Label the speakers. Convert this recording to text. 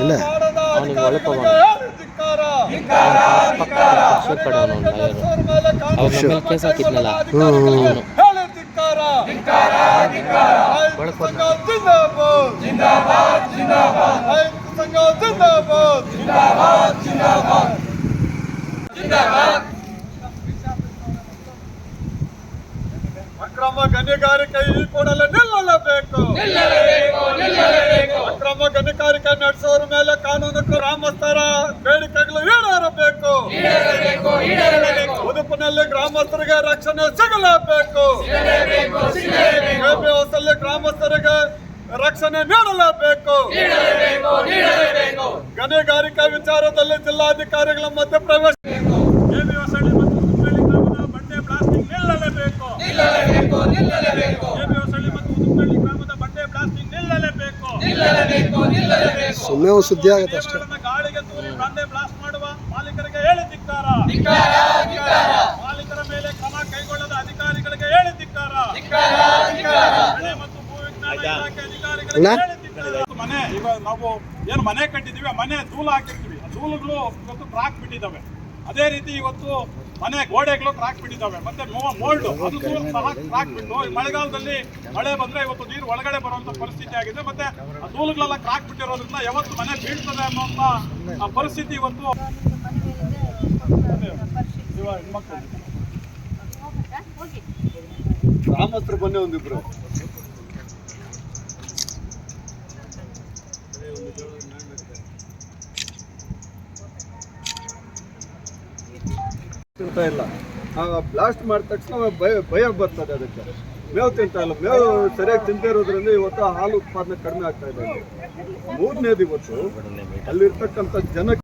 Speaker 1: ಇಲ್ಲ.
Speaker 2: ಮಾಡದ
Speaker 3: ಅವನಿಗೆ ಒಳಗೆ ಹೋಗೋಣ.
Speaker 2: ಅಧಿಕಾರಿಗಳಿಗೆ ಧಿಕ್ಕಾರ.
Speaker 3: ಪಕ್ಕ ಪಕ್ಷದ ಕಡೆ ಅವನು ಲಾಯರು
Speaker 2: ಅವ್ರ ಮೇಲೆ ಕಾನೂನು
Speaker 3: ಅವ್ರ ಮೇಲೆ ಕೇಸ್ ಹಾಕಿದ್ನಲ್ಲ
Speaker 2: ಅಧಿಕಾರಿಗಳಿಗೆ
Speaker 3: ಅವನು
Speaker 2: ಹೇಳಿ ಅಕ್ರಮ ಗಣಿಗಾರಿಕೆ ಈ ಕೂಡಲೇ ನಿಲ್ಲಲೇಬೇಕು. ಅಕ್ರಮ ಗಣಿಗಾರಿಕೆ ನಡೆಸೋರ ಮೇಲೆ ಕಾನೂನು ಗ್ರಾಮಸ್ಥರ ಬೇಡಿಕೆಗಳು ಈಡೇರಬೇಕು. ಉಡುಪಿನಲ್ಲಿ ಗ್ರಾಮಸ್ಥರಿಗೆ ರಕ್ಷಣೆ ಸಿಗಲೇಬೇಕು. ಹೊಸಲ್ಲಿ ಗ್ರಾಮಸ್ಥರಿಗೆ ರಕ್ಷಣೆ ನೀಡಲೇಬೇಕು. ಗಣಿಗಾರಿಕೆ ವಿಚಾರದಲ್ಲಿ ಜಿಲ್ಲಾಧಿಕಾರಿಗಳ ಮಧ್ಯ ಪ್ರವೇಶ
Speaker 4: ಎಬಿಒಸಳ್ಳಿ ಮತ್ತು ಉದುಪಳ್ಳಿ ಗ್ರಾಮದ ಬಂಡೆ ಬ್ಲಾಸ್ಟಿಂಗ್ ನಿಲ್ಲಲೇಬೇಕು ಎಬಿಒಸಳ್ಳಿ ಮತ್ತು ಉದುಪಳ್ಳಿ ಗ್ರಾಮದ ಬಂಡೆ ಬ್ಲಾಸ್ಟಿಂಗ್ ನಿಲ್ಲಲೇಬೇಕು
Speaker 1: ಸುಮ್ಮನೆ ಒಂದು ಸುದ್ದಿ ಆಗುತ್ತೆ ಅಷ್ಟೇ.
Speaker 4: ಗಾಳಿಗೆ ತೂರಿ ಬಂಡೆ ಬ್ಲಾಸ್ಟ್ ಮಾಡುವ ಮಾಲೀಕರಿಗೆ ಹೇಳಿ ಧಿಕ್ಕಾರ. ಮಾಲೀಕರ ಮೇಲೆ ಕ್ರಮ ಕೈಗೊಳ್ಳದ ಅಧಿಕಾರಿಗಳಿಗೆ ಹೇಳಿ ಧಿಕ್ಕಾರ. ಮನೆ ಮತ್ತು ಭೂವಿಜ್ಞಾನ ಇಲಾಖೆ ಅಧಿಕಾರಿಗಳಿಗೆ ಹೇಳಿ ಧಿಕ್ಕಾರ. ಮನೆ ಈಗ ನಾವು ಏನು ಮನೆ ಕಟ್ಟಿದೀವಿ ಮನೆ ದೂಲ ಹಾಕಿರ್ತೀವಿ. ಆ ದೂಲಗಳು ಇವತ್ತು ಟ್ರಾಕ್ ಬಿಟ್ಟಿದ್ದಾವೆ. ಅದೇ ರೀತಿ ಇವತ್ತು ಮನೆ ಗೋಡೆಗಳು ಕ್ರಾಕ್ ಬಿಟ್ಟಿದ್ದಾವೆ. ಮತ್ತೆ ಮೋಲ್ಡ್ ಅದು ಸಹ ಕ್ರಾಕ್ ಬಿಟ್ಟು ಮಳೆಗಾಲದಲ್ಲಿ ಮಳೆ ಬಂದ್ರೆ ಇವತ್ತು ನೀರು ಒಳಗಡೆ ಬರುವಂತ ಪರಿಸ್ಥಿತಿ ಆಗಿದೆ. ಮತ್ತೆ ಆ ದೂಲಗಳೆಲ್ಲ ಕ್ರಾಕ್ ಬಿಟ್ಟಿರೋದ್ರಿಂದ ಯಾವತ್ತು ಮನೆ ಬೀಳ್ತದೆ ಅನ್ನುವಂತ ಪರಿಸ್ಥಿತಿ ಇವತ್ತು
Speaker 2: ಗ್ರಾಮಸ್ಥರು ಬನ್ನಿ ಒಂದಿಬ್ರು. ತಿಂತಾ ಇಲ್ಲ. ಬ್ಲಾಸ್ಟ್ ಮಾಡಿದ ತಕ್ಷಣ ಭಯ ಭಯ ಬರ್ತದೆ ಅದಕ್ಕೆ. ಮೇವು ತಿಂತಾ ಇಲ್ಲ. ಮೇವು ಸರಿಯಾಗಿ ತಿಂತಾ ಇರೋದ್ರಿಂದ ಇವತ್ತು ಹಾಲು ಉತ್ಪಾದನೆ ಕಡಿಮೆ ಆಗ್ತಾ ಇದೆ ಮೂರನೇದು ಇವತ್ತು ಅಲ್ಲಿರ್ತಕ್ಕಂಥ ಜನ